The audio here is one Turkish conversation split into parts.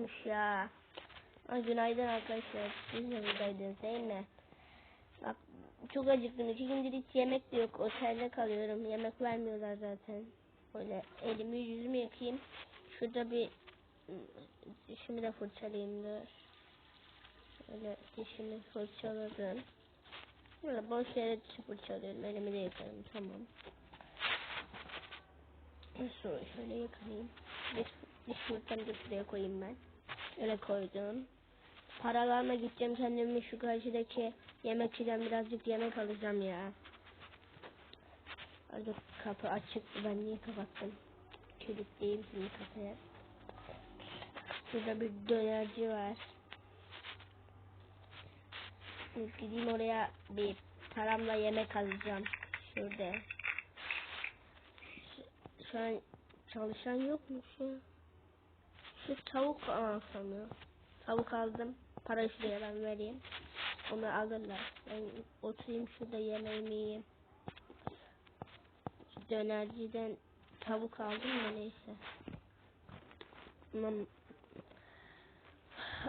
olmuş ya. Ay, günaydın arkadaşlar. Siz de buradaydınız değil mi? Bak çok acıktım. İki gündür hiç yemek de yok. Otelde kalıyorum. Yemek vermiyorlar zaten. Böyle elimi yüzümü yıkayayım. Şurada bir dişimi de fırçalayayım dur. Böyle dişimi fırçaladım. Böyle boş yere dişi fırçalıyorum. Elimi de yıkarım. Tamam. Sonra şöyle yıkayayım. Diş, diş fırçamı da şuraya koyayım ben. Öyle koydum. Paralarla gideceğim kendimi şu karşıdaki yemekçiden birazcık yemek alacağım ya. Orada kapı açıktı ben niye kapattım? Kilitleyeyim şimdi kapıyı. Şurada bir dönerci var. Şimdi Gideyim oraya bir paramla yemek alacağım. Şurada. Şu, an çalışan yokmuş ya. Şu tavuk alsam ya. Tavuk aldım. Para şuraya ben vereyim. Onu alırlar. Ben oturayım şurada yemeğimi yiyeyim. Dönerciden tavuk aldım da neyse.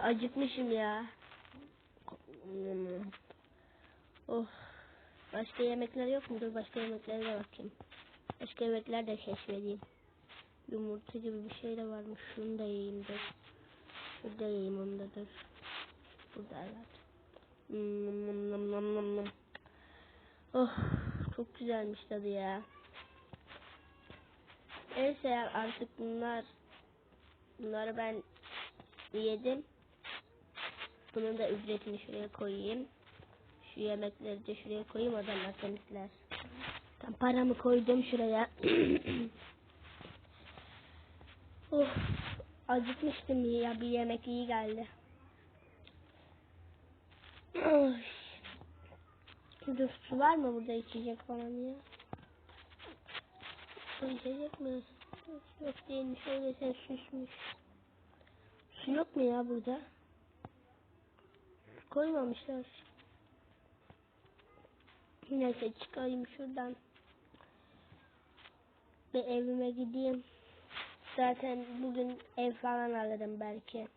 Acıkmışım ya. Oh. Başka yemekler yok mudur? Başka yemeklere de bakayım. Başka yemekler de keşfedeyim. Yumurta gibi bir şey de varmış. Şunu da yiyeyim dur. Şurada yiyeyim onu da dur. Burada evet. Hmm, nom, nom, nom, nom, nom. Oh çok güzelmiş tadı ya. Neyse artık bunlar bunları ben yedim. Bunun da ücretini şuraya koyayım. Şu yemekleri de şuraya koyayım adamlar temizler. Tam paramı koydum şuraya. of acıkmıştım ya bir yemek iyi geldi. Dur su var mı burada içecek falan ya? Su içecek mi? Yok değilmiş öyle sen süsmüş. Su yok mu ya burada? Koymamışlar. Neyse çıkayım şuradan. Bir evime gideyim. Zaten bugün ev falan alırım belki.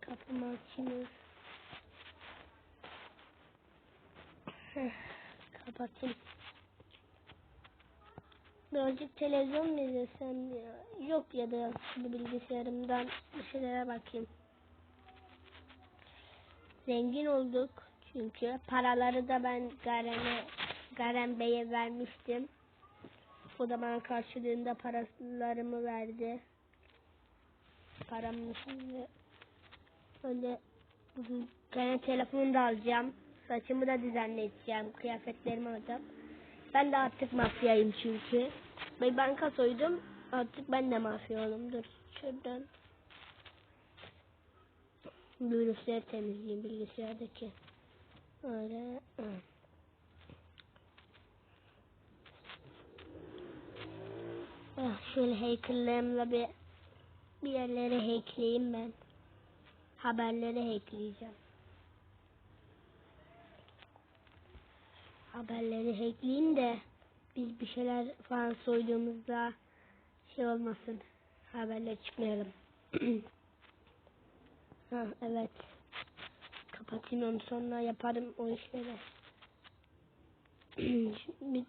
Kapımı açayım. Kapatayım. Birazcık televizyon mu izlesem ya? Yok ya da bu bilgisayarımdan bir şeylere bakayım. Zengin olduk çünkü paraları da ben Garen'e Garen Bey'e vermiştim. O da bana karşılığında paralarımı verdi. Paramı şimdi öyle bugün Garen telefonunu da alacağım. Saçımı da düzenleyeceğim. Kıyafetlerimi alacağım. Ben de artık mafyayım çünkü. Ben banka soydum. Artık ben de mafya oldum. Şuradan. Bilgisayar temizleyeyim bilgisayardaki. Öyle. hı. Şöyle heykellerimle bir bir yerlere hackleyeyim ben. Haberleri hackleyeceğim. Haberleri hackleyeyim de biz bir şeyler falan soyduğumuzda şey olmasın. Haberler çıkmayalım. ha evet. Kapatayım onu sonra yaparım o işleri. bir...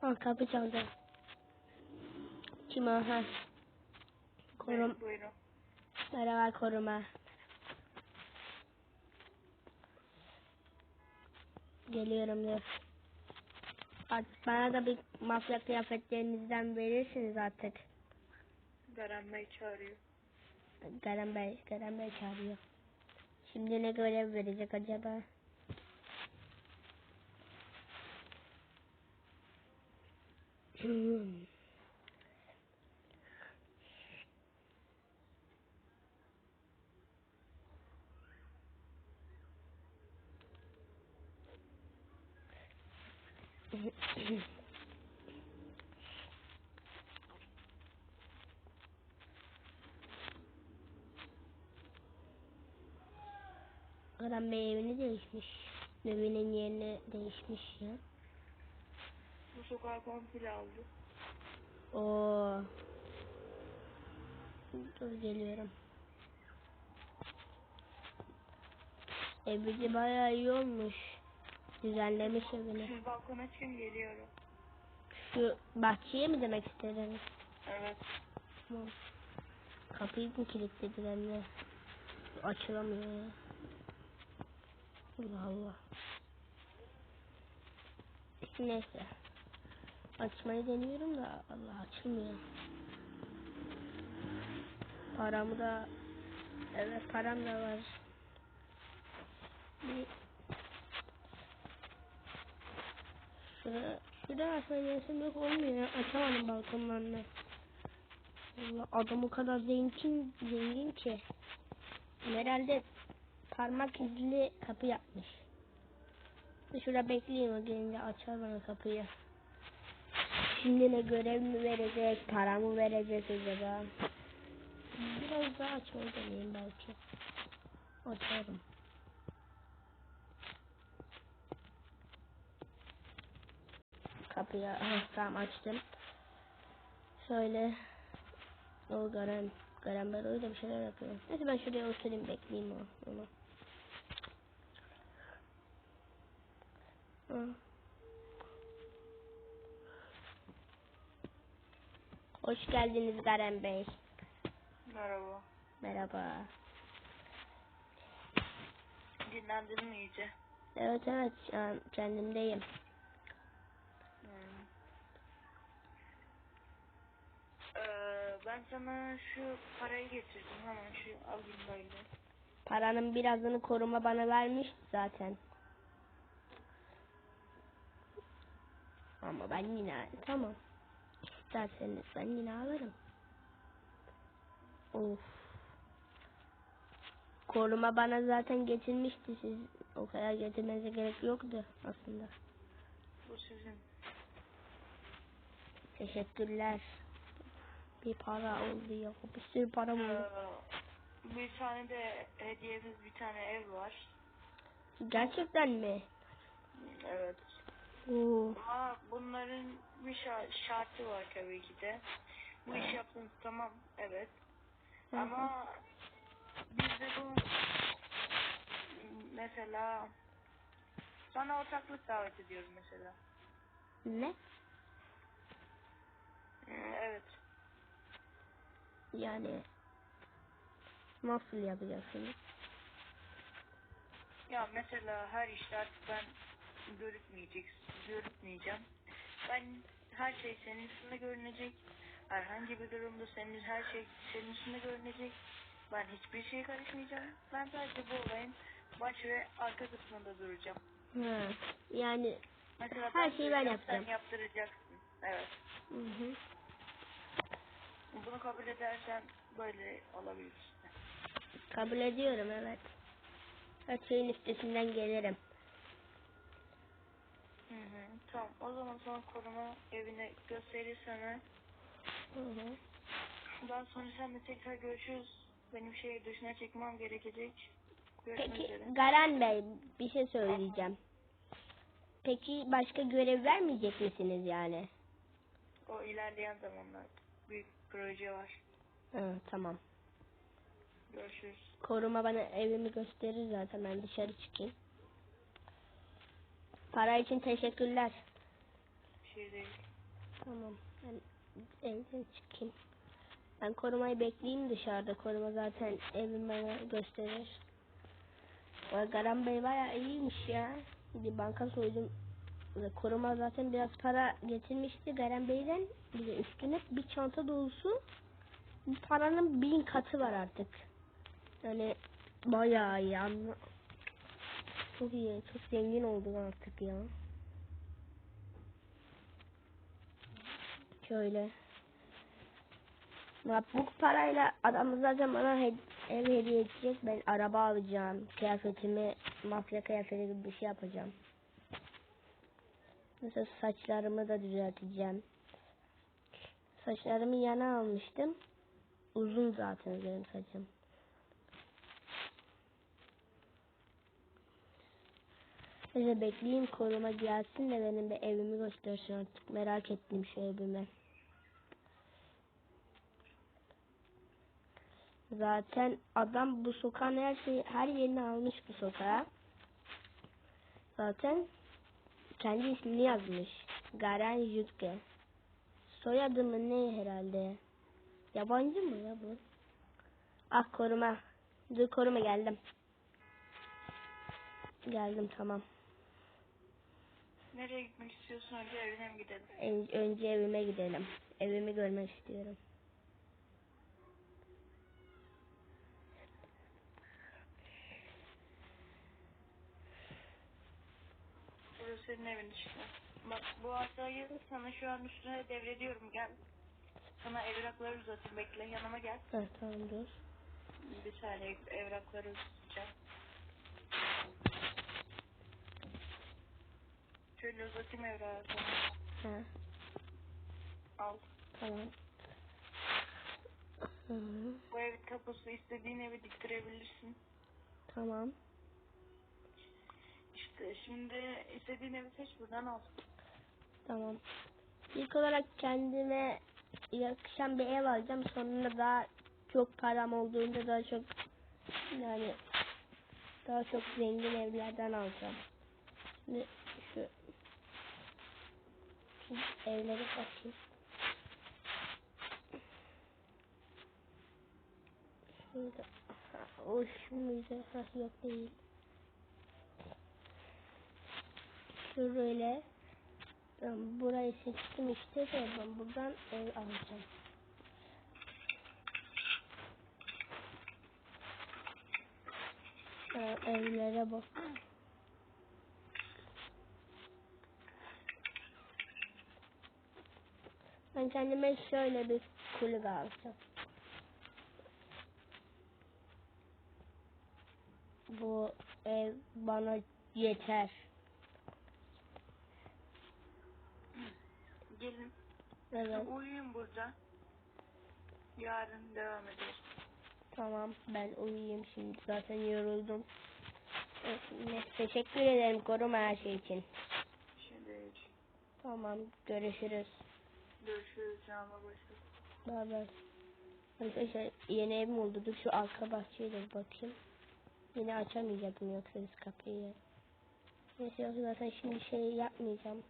Ha kapı çaldı. Kim o? Ha. Korum. Evet. Merhaba koruma. Geliyorum dur. Artık bana da bir mafya kıyafetlerinizden verirsiniz artık. Garen Bey çağırıyor. Garen Bey, Garen Bey çağırıyor. Şimdi ne görev verecek acaba? Hmm. Garen Bey evini değişmiş. Evinin yerini değişmiş ya. Bu sokağı komple aldı. Oo. Dur geliyorum. Evi bayağı iyi olmuş. Düzenlemiş evini. Siz balkona çıkın geliyorum. Şu bahçeye mi demek istedin? Evet. Tamam. Kapıyı mı kilitlediler ne? Açılamıyor ya. Allah Allah. Neyse. Açmayı deniyorum da Allah açılmıyor. Paramı da evet param da var. Bir Şurada, şurada aslında resim yok olmuyor. Açamadım balkonlarını. Allah adam o kadar zengin zengin ki. Herhalde parmak izli kapı yapmış. Şurada bekleyeyim o gelince açar bana kapıyı. Şimdi ne görev mi verecek, para mı verecek acaba? Biraz daha açmayı deneyeyim belki. Açarım. Aha, tamam açtım. Şöyle o Garen Garen ben öyle bir şeyler yapıyor. Neyse ben şuraya oturayım bekleyeyim o onu. Hı. Hoş geldiniz Garen Bey. Merhaba. Merhaba. Dinlendin mi iyice? Evet evet kendimdeyim. Hmm. Ee, ben sana şu parayı getirdim hemen şu alayım böyle. Paranın birazını koruma bana vermiş zaten. Ama ben yine tamam. İsterseniz ben yine alırım. Of. Koruma bana zaten getirmişti siz. O kadar getirmenize gerek yoktu aslında. Bu sizin. Teşekkürler. Bir para oldu ya. Bir sürü param oldu. Ee, bir tane de hediyemiz bir tane ev var. Gerçekten mi? Evet. Oo. Ama bunların bir şa- şartı var tabii ki de. Bu iş yaptınız tamam evet. Hı hı. Ama biz de bu mesela sana ortaklık davet ediyoruz mesela. Ne? Evet. Yani nasıl yapacaksınız? Ya mesela her işte artık ben görükmeyecek, görükmeyeceğim. Ben her şey senin üstünde görünecek. Herhangi bir durumda senin her şey senin üstünde görünecek. Ben hiçbir şeye karışmayacağım. Ben sadece bu olayın baş ve arka kısmında duracağım. Ha. Yani Mesela Her şeyi ben yapacağım. Sen yaptıracaksın. Evet. hı hı. Bunu kabul edersen böyle olabilir kabul ediyorum evet. Her şeyin üstesinden gelirim. Hı hı. Tamam. O zaman son koruma evine gösterirsem Hı hı. Daha sonra seninle tekrar görüşürüz. Benim şehir dışına çekmem gerekecek. Görüşmek Peki üzere. Garan Bey bir şey söyleyeceğim. Peki başka görev vermeyecek misiniz yani? O ilerleyen zamanlar büyük proje var. Hı, tamam. Görüşürüz. Koruma bana evimi gösterir zaten ben dışarı çıkayım. Para için teşekkürler. Bir şey değil. Tamam. Ben evden çıkayım. Ben korumayı bekleyeyim dışarıda. Koruma zaten evimi bana gösterir. O Garan Bey bayağı iyiymiş ya. Bir banka soydum. Koruma zaten biraz para getirmişti Garan Bey'den. Bir de üstüne bir çanta dolusu. Bu paranın bin katı var artık. Yani bayağı iyi. Anla... Çok iyi. Çok zengin oldum artık ya. Şöyle. Bak bu parayla adam zaten bana hed- ev hediye edecek. Ben araba alacağım. Kıyafetimi mafya kıyafeti gibi bir şey yapacağım. Mesela saçlarımı da düzelteceğim. Saçlarımı yana almıştım. Uzun zaten benim saçım. Size bekleyeyim koruma gelsin de benim bir evimi göstersin artık. Merak ettim şu evimi. Zaten adam bu sokağın her şeyi her yerini almış bu sokağa. Zaten kendi ismini yazmış. Garen Jutke. Soyadı mı ne herhalde? Yabancı mı ya bu? Ah koruma. Dur koruma geldim. Geldim tamam. Nereye gitmek istiyorsun önce evine mi gidelim? En- önce evime gidelim. Evimi görmek istiyorum. Burası senin evin işte. Bak bu hatayı sana şu an üstüne devrediyorum gel. Sana evrakları uzatayım bekle yanıma gel. Ha, tamam dur. Bir saniye evrakları uzatacağım. Şöyle uzatayım evrağı sana. Al. tamam. Hı -hı. Bu ev tapusu istediğin evi diktirebilirsin. Tamam. Şimdi istediğin evi seç buradan al. Tamam. İlk olarak kendime yakışan bir ev alacağım. Sonra daha çok param olduğunda daha çok yani daha çok zengin evlerden alacağım. Şimdi şu, şu evlere bakayım. Şurada. Ha, O şu muydu? Ha, yok değil. Şöyle. Ben burayı seçtim işte de ben buradan ev alacağım. Evlere bak. Ben kendime şöyle bir kulübe alacağım. Bu ev bana yeter. Gelin. Evet. Uyuyun burada. Yarın devam ederiz. Tamam ben uyuyayım şimdi zaten yoruldum. Evet, Teşekkür ederim koruma her şey için. Şimdi Tamam görüşürüz. görüşürüz başladık. Bay bay. Arkadaşlar yeni evim oldu. Dur şu arka bahçeye de bakayım. Yine açamayacaktım yoksa biz kapıyı. Neyse zaten şimdi şey yapmayacağım.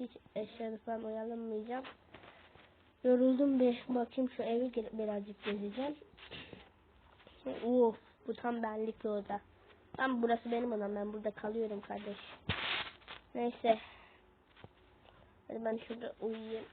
Hiç eşyalı falan oyalanmayacağım. Yoruldum bir bakayım şu evi birazcık gezeceğim. Uf bu tam benlik bir oda. Tam burası benim odam ben burada kalıyorum kardeş. Neyse. Hadi ben şurada uyuyayım.